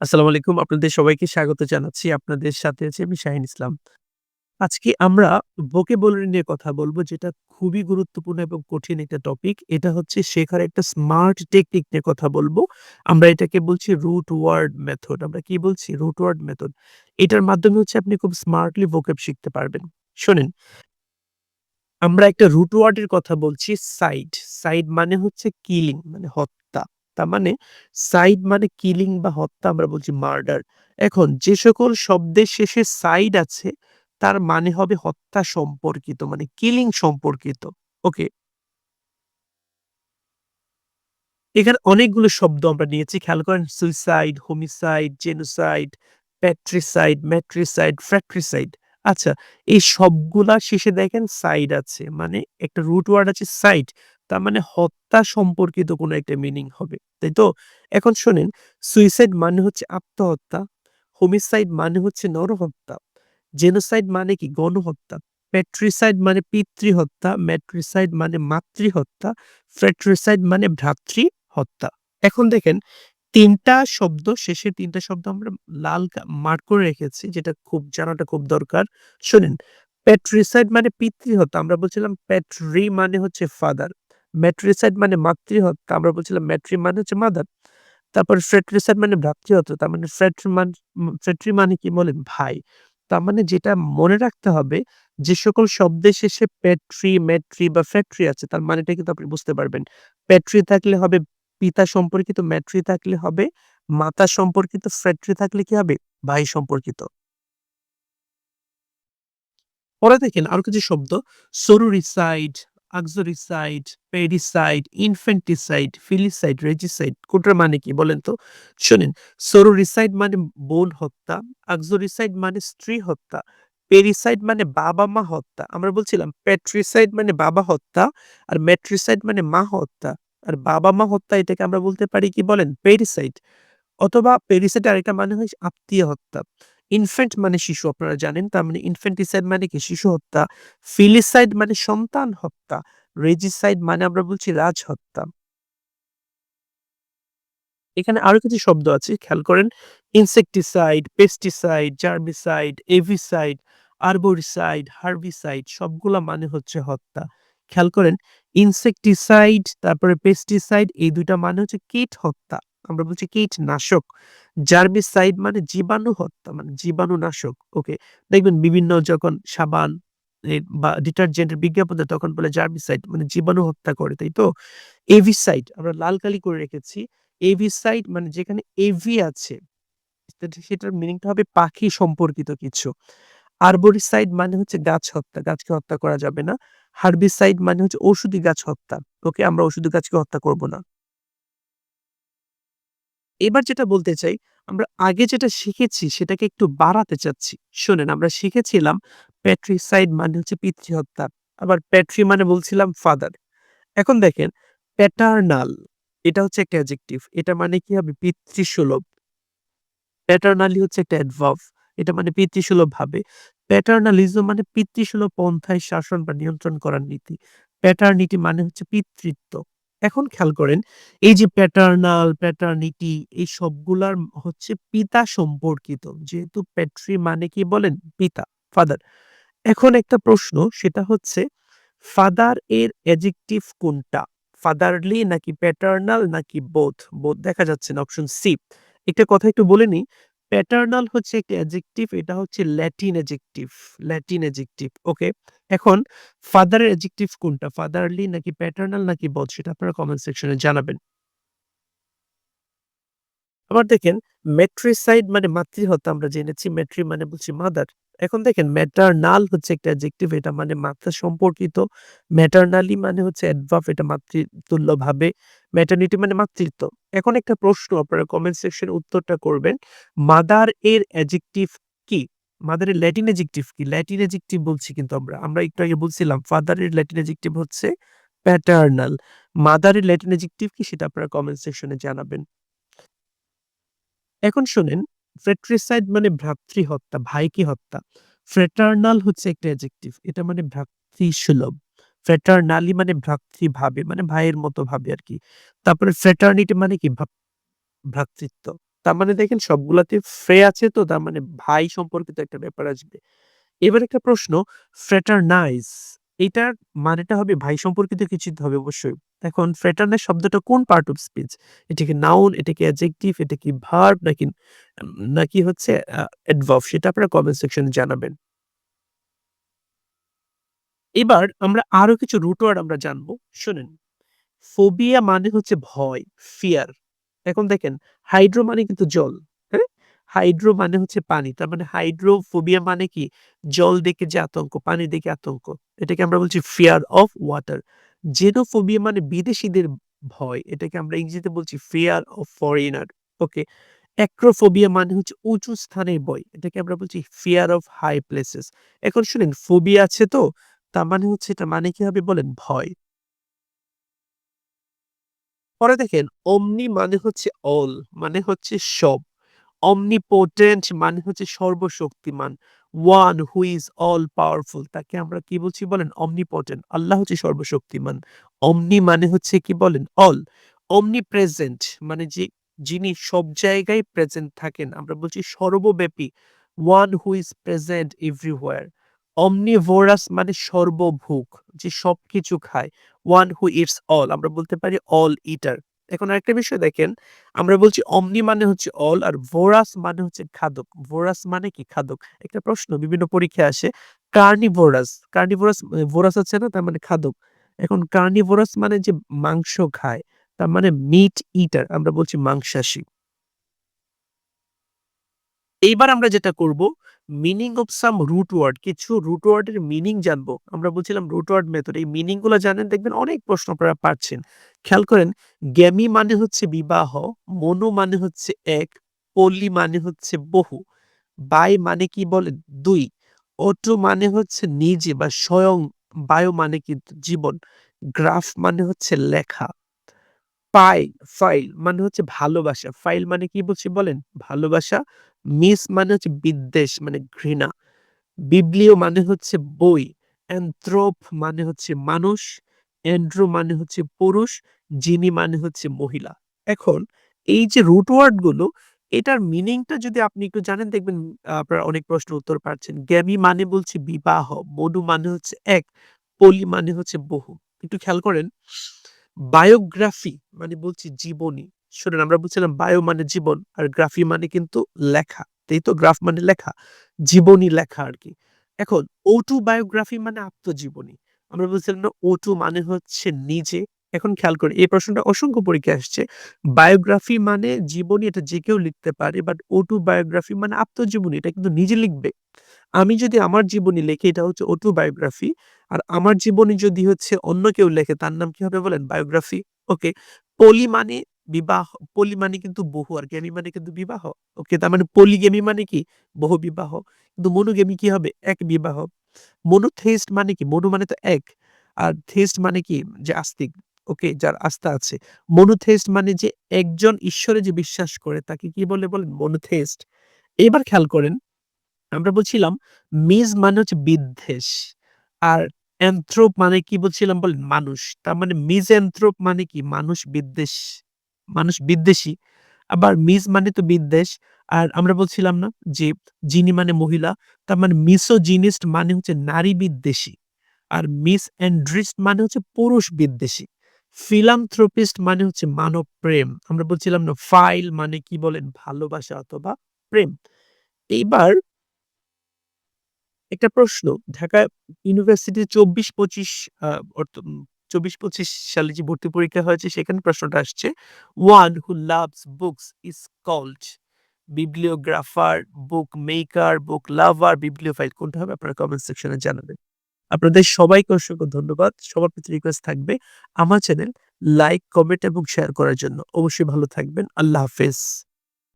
আসসালামু আলাইকুম। আপনাদের সবাইকে স্বাগত জানাচ্ছি। আপনাদের সাথে আছি আমি শাহীন ইসলাম। আজকে আমরা vocabulary নিয়ে কথা বলব, যেটা খুবই গুরুত্বপূর্ণ এবং কঠিন একটা টপিক। এটা হচ্ছে শেখার একটা স্মার্ট টেকনিক নিয়ে কথা বলব। আমরা এটাকে বলছি রুট ওয়ার্ড মেথড। আমরা কি বলছি? Root word method. এটার মাধ্যমে হচ্ছে আপনি খুব স্মার্টলি vocab শিখতে পারবেন। শোনেন, আমরা একটা রুট ওয়ার্ড এর কথা বলছি সাইড। সাইড মানে হচ্ছে কিলিং মানে হত্যা। তার মানে সাইড মানে কিলিং বা হত্যা আমরা বলছি মার্ডার। এখন যে সকল শব্দের শেষে সাইড আছে তার মানে হবে হত্যা সম্পর্কিত মানে কিলিং সম্পর্কিত। ওকে। এখানে অনেকগুলো শব্দ আমরা নিয়েছি। খেয়াল করেন suicide, homicide, genocide, patricide, matricide, fratricide. আচ্ছা এই সবগুলার শেষে দেখেন সাইড আছে। মানে একটা রুট ওয়ার্ড আছে সাইড। তার মানে হত্যা সম্পর্কিত কোনো একটা মিনিং হবে। তাই তো? এখন শোনেন সুইসাইড মানে হচ্ছে আত্মহত্যা, হোমিসাইড মানে হচ্ছে নরহত্যা, জেনোসাইড মানে কি গণহত্যা, প্যাট্রিসাইড মানে পিতৃহত্যা, ম্যাট্রিসাইড মানে মাতৃহত্যা, ফ্র্যাট্রিসাইড মানে ভ্রাতৃ হত্যা। এখন দেখেন তিনটা শব্দ শেষের তিনটা শব্দ আমরা লাল মার্ক করে রেখেছি যেটা খুব জানাটা খুব দরকার। শোনেন প্যাট্রিসাইড মানে পিতৃহত্যা। আমরা বলছিলাম প্যাট্রি মানে হচ্ছে ফাদার। ম্যাট্রিসাইড মানে মাতৃহত্যা। আমরা বলছিলাম ম্যাট্রি মানে হচ্ছে মাদার। তারপর ফ্র্যাট্রিসাইড মানে ভ্রাতৃহত্যা। তার মানে ফ্র্যাট্রি মান ফ্র্যাট্রি মানে কি বলেন? ভাই। তার মানে যেটা মনে রাখতে হবে যে সকল শব্দের শেষে প্যাট্রি, ম্যাট্রি বা ফ্র্যাট্রি আছে তার মানেটা কিন্তু আপনি বুঝতে পারবেন। প্যাট্রি থাকলে হবে পিতা সম্পর্কিত, ম্যাট্রি থাকলে হবে মাতা সম্পর্কিত, ফ্র্যাট্রি থাকলে কি হবে? ভাই সম্পর্কিত। পরে দেখেন আরও কিছু শব্দ সরোরিসাইড, অক্সোরিসাইড, পেরিসাইড, ইনফেন্টিসাইড ফিলিসাইড, রেজিসাইড কোনটার মানে কি বলেন তো? শোনেন সরোরিসাইড মানে বোন হত্যা, অক্সোরিসাইড মানে স্ত্রী হত্যা, পেরিসাইড মানে বাবা-মা হত্যা। আমরা বলছিলাম প্যাট্রিসাইড মানে বাবা হত্যা আর ম্যাট্রিসাইড মানে মা হত্যা। আর বাবা-মা হত্যা এটাকে আমরা বলতে পারি কি বলেন? পেরিসাইড অথবা পেরিসাইডের আরেকটা মানে হয় আত্মীয় হত্যা। ইনফ্যান্ট মানে শিশু আপনারা জানেন। তার মানে ইনফেন্টিসাইড মানে কি? শিশু হত্যা। ফিলিসাইড মানে সন্তান হত্যা। রেজিসাইড মানে আমরা বলছি রাজ হত্যা। এখানে আরও কিছু শব্দ আছে খেয়াল করেন। Insecticide, pesticide, germicide, avicide, arboricide, herbicide সবগুলা মানে হচ্ছে হত্যা। খেয়াল করেন ইনসেক্টিসাইড তারপরে পেস্টিসাইড এই ২ টা মানে হচ্ছে কীট হত্যা। আমরা বলছি কীটনাশক। জার্মিসাইড মানে জীবাণু হত্যা মানে জীবাণুনাশক। ওকে। দেখবেন বিভিন্ন যখন সাবান বা ডিটারজেন্টের বিজ্ঞাপন তখন বলে জার্মিসাইড মানে জীবাণু হত্যা করে, তাই তো? এভিসাইড আমরা লাল কালি করে রেখেছি। এভিসাইড মানে যেখানে এভি আছে সেটার মিনিংটা হবে পাখি সম্পর্কিত কিছু। আরবোরিসাইড মানে হচ্ছে গাছ হত্যা, গাছকে হত্যা করা যাবে না। হার্বিসাইড মানে হচ্ছে ঔষধি গাছ হত্যা। ওকে আমরা ঔষধি গাছকে হত্যা করব না। এবার যেটা বলতে চাই, আমরা আগে যেটা শিখেছি সেটাকে একটু বাড়াতে চাচ্ছি। শোনেন আমরা শিখেছিলাম প্যাট্রিসাইড মানে হচ্ছে পিতৃহত্যা। আবার প্যাট্রি মানে বলছিলাম ফাদার। এখন দেখেন প্যাটার্নাল এটা হচ্ছে একটা অ্যাডজেক্টিভ। এটা মানে কি হবে? পিতৃসুলভ। প্যাটার্নালি হচ্ছে একটা অ্যাডভার্ব। এটা মানে পিতৃসুলভ ভাবে। প্যাটার্নালিজম মানে পিতৃসুলভ পন্থায় শাসন বা নিয়ন্ত্রণ করার নীতি। প্যাটার্নিটি মানে হচ্ছে পিতৃত্ব। এখন খেয়াল করেন এই যে প্যাটার্নাল, প্যাটার্নিটি এই সবগুলার হচ্ছে পিতা সম্পর্কিত। যেহেতু প্যাট্রি মানে কি বলেন? পিতা, ফাদার। এখন একটা প্রশ্ন সেটা হচ্ছে ফাদার এর অ্যাডজেক্টিভ কোনটা? ফাদারলি নাকি প্যাটার্নাল নাকি বোধ বোধ দেখা যাচ্ছে না অপশন সি। একটা কথা একটু বলে নিই। প্যাটার্নাল হচ্ছে একটি অ্যাডজেক্টিভ এটা হচ্ছে Latin adjective, Latin adjective. Okay. এখন ফাদারের অ্যাডজেক্টিভ কোনটা? ফাদারলি নাকি প্যাটার্নাল নাকি বোথ সেটা আপনারা কমেন্ট সেকশনে জানাবেন। আবার দেখেন ম্যাট্রিসাইড মানে মাতৃহত্যা আমরা জেনেছি। ম্যাট্রি মানে বলছি মাদার। এখন দেখেন ম্যাটারনাল হচ্ছে একটা অ্যাডজেক্টিভ এটা মানে মাত্রা সম্পর্কিত। ম্যাটারনালি মানে হচ্ছে অ্যাডভার্ব এটা মাতৃতুল্যভাবে। ম্যাটারনিটি মানে মাতৃত্ব। এখন একটা প্রশ্ন, আপনারা কমেন্ট সেকশনে উত্তরটা করবেন। মাদার এর অ্যাডজেক্টিভ কি? মাদারের ল্যাটিন অ্যাডজেক্টিভ কি? ল্যাটিন অ্যাডজেক্টিভ বলছি কিন্তু আমরা। আমরা একটু আগে বলছিলাম ফাদারের ল্যাটিন অ্যাডজেক্টিভ হচ্ছে প্যাটার্নাল। মাদারের ল্যাটিন অ্যাডজেক্টিভ কি? সেটা আপনারা কমেন্ট সেকশনে জানাবেন। এখন শোনেন ফ্রেট্রিসাইড মানে ভ্রাতৃহত্যা, ভাইকে হত্যা। ফ্রেটার্নাল হচ্ছে একটা অ্যাডজেক্টিভ। এটা মানে ভ্রাতৃসুলভ। ফ্র্যাটার্নালি মানে ভ্রাতৃভাবে মানে ভাইয়ের মতো ভাবে আর কি তারপরে ফ্র্যাটার্নিটি মানে কি? ভ্রাতৃত্ব। তার মানে দেখেন সবগুলাতে ফ্রে আছে তো তার মানে ভাই সম্পর্কিত একটা ব্যাপার আসবে। এবার একটা প্রশ্ন ফ্র্যাটারনাইজ এটার মানেটা হবে ভাই সম্পর্কিত কিছু হবে অবশ্যই। এখন ফ্র্যাটারনাইজ শব্দটা কোন পার্ট অফ স্পিচ? এটা কি নাউন, এটা কি এটা কি ভার্ব নাকি নাকি হচ্ছে অ্যাডভার্ব সেটা আপনারা কমেন্ট সেকশনে জানাবেন। এবার আমরা আরও কিছু রুট ওয়ার্ড আমরা জানব। শোনেন, ফোবিয়া মানে হচ্ছে ভয়, ফিয়ার। এখন দেখেন হাইড্রো মানে কিন্তু জল? হাইড্রো মানে হচ্ছে পানি। তার মানে হাইড্রোফোবিয়া মানে কি? জল দেখে যে আতঙ্ক, পানি দেখে আতঙ্ক। এটাকে আমরা বলছি ফিয়ার অফ ওয়াটার। জেনোফোবিয়া মানে বিদেশিদের ভয়। এটাকে আমরা ইংরেজিতে বলছি fear of foreigner. Okay. Acrophobia মানে হচ্ছে উঁচু স্থানের ভয়। এটাকে আমরা বলছি ফিয়ার অফ হাই প্লেসেস। এখন শুনেন ফোবিয়া আছে তো তার মানে হচ্ছে এটা মানে কি হবে বলেন? ভয়। পরে দেখেন অমনি মানে হচ্ছে অল মানে হচ্ছে সব। Omnipotent মানে হচ্ছে সর্বশক্তিমান। one who is all powerful তাকে আমরা কি বলছি বলেন? omnipotent আল্লাহ হচ্ছে সর্বশক্তিমান। omni মানে হচ্ছে কি বলেন? all omnipresent মানে যে যিনি সব জায়গায় প্রেজেন্ট থাকেন আমরা বলছি সর্বব্যাপী one who is present everywhere omnivorous মানে সর্বভুক যে সবকিছু খায় one who eats all আমরা বলতে পারি all eater এখন আরেকটা বিষয় দেখেন, আমরা বলছি অমনি মানে হচ্ছে অল আর ভোরাস মানে হচ্ছে খাদক। ভোরাস মানে কি খাদক? একটা প্রশ্ন, বিভিন্ন পরীক্ষায় আসে, কার্নিভোরাস কার্নিভোরাস ভোরাস আছে না, তার মানে খাদক। এখন কার্নিভোরাস মানে যে মাংস খায়, তার মানে মিট ইটার আমরা বলছি মাংসাশী। এইবার আমরা যেটা করব meaning of some root word কিছু রুট ওয়ার্ডের মিনিং জানব। আমরা বলছিলাম রুট ওয়ার্ড মেথড এই মিনিংগুলো জানেন দেখবেন অনেক প্রশ্ন আপনারা পাচ্ছেন। খেয়াল করেন গ্যামি মানে হচ্ছে বিবাহ, মনো মানে হচ্ছে এক, পল্লী মানে হচ্ছে বহু, বাই মানে কি বলেন? দুই অটো মানে হচ্ছে নিজে বা স্বয়ং, বায়ো মানে কি জীবন, গ্রাফ মানে হচ্ছে লেখা। পাই ফাইল মানে হচ্ছে ভালোবাসা। ফাইল মানে কি বলছি বলেন? ভালোবাসা। মিস মানে হচ্ছে বিদ্বেষ মানে ঘৃণা। বিবলিও মানে হচ্ছে বই। অ্যানথ্রোপ মানে হচ্ছে মানুষ। অ্যান্ড্রো মানে হচ্ছে পুরুষ। যিনি মানে হচ্ছে মহিলা। এখন এই যে রুট ওয়ার্ডগুলো এটার মিনিংটা যদি আপনি একটু জানেন দেখবেন আপনারা অনেক প্রশ্ন উত্তর পাচ্ছেন। গ্যামি মানে বলছি বিবাহ, মনু মানে হচ্ছে এক, পলি মানে হচ্ছে বহু। একটু খেয়াল করেন বায়োগ্রাফি মানে বলছি জীবনী। শোনেন, আমরা বলছিলাম বায়ো মানে জীবন আর গ্রাফি মানে কিন্তু লেখা। এই তো গ্রাফ মানে লেখা। জীবনী লেখা আরকি। এখন ওটু বায়োগ্রাফি মানে আত্মজীবনী। আমরা বলছিলাম না অটো মানে হচ্ছে নিজে। এখন খেয়াল করেন, এই প্রশ্নটা অসংখ্য পরীক্ষা আসছে। বায়োগ্রাফি মানে জীবনী, এটা যে কেউ লিখতে পারে। বাট ওটু বায়োগ্রাফি মানে আত্মজীবনী, এটা কিন্তু নিজে লিখবে। আমি যদি আমার জীবনী লিখি, এটা হচ্ছে ওটু বায়োগ্রাফি আর আমার জীবনী যদি হচ্ছে অন্য কেউ লেখে, তার নাম কি হবে বলেন? বায়োগ্রাফি। ওকে। পলি মানে বিবাহ, পলি মানে কিন্তু বহু আর গেমি মানে কিন্তু বিবাহ। ওকে তার মানে পলিগ্যামি মানে কি? বহু বিবাহ। কিন্তু মনোগ্যামি কি হবে? এক বিবাহ। মনোথেইস্ট মানে কি? মনো মানে তো এক। আর থেইস্ট মানে কি? যে আস্তিক। ওকে যার আস্থা আছে। মনোথেইস্ট মানে যে একজন ঈশ্বরে যে বিশ্বাস করে তাকে কি বলে বলেন? মনোথেইস্ট। এবার খেয়াল করেন আমরা বলছিলাম মিজ মানে হচ্ছে বিদ্বেষ। আর অ্যানথ্রোপ মানে কি বলছিলাম বলেন? মানুষ। তার মানে মিজঅ্যানথ্রোপ মানে কি? মানুষ বিদ্বেষ মানুষ বিদ্বেষী। আবার মিজ মানে তো বিদ্বেষ। আর আমরা বলছিলাম না যে জিনি মানে মহিলা। তার মানে মিসোজিনিস্ট মানে হচ্ছে নারী বিদ্বেষী। আর মিসঅ্যান্ড্রিস্ট মানে হচ্ছে পুরুষ বিদ্বেষী। ফিলান্থ্রোপিস্ট মানে হচ্ছে মানব প্রেম। আমরা বলছিলাম না ফাইল মানে কি বলেন? ভালোবাসা অথবা প্রেম। এইবার একটা প্রশ্ন ঢাকা ইউনিভার্সিটি ২৪-২৫ আ অর্থ ২৪-২৫ সালে যে ভর্তি পরীক্ষা হয়েছে সেখানে প্রশ্নটা আসছে। One who loves books is called bibliographer, book maker, book lover, bibliophile কোনটা হবে আপনারা কমেন্ট সেকশনে জানাবেন। আপনাদের সবাইকে অসংখ্য ধন্যবাদ। সবার প্রতি রিকোয়েস্ট থাকবে আমার চ্যানেল লাইক, কমেন্ট এবং শেয়ার করার জন্য। অবশ্যই ভালো থাকবেন। আল্লাহ হাফেজ।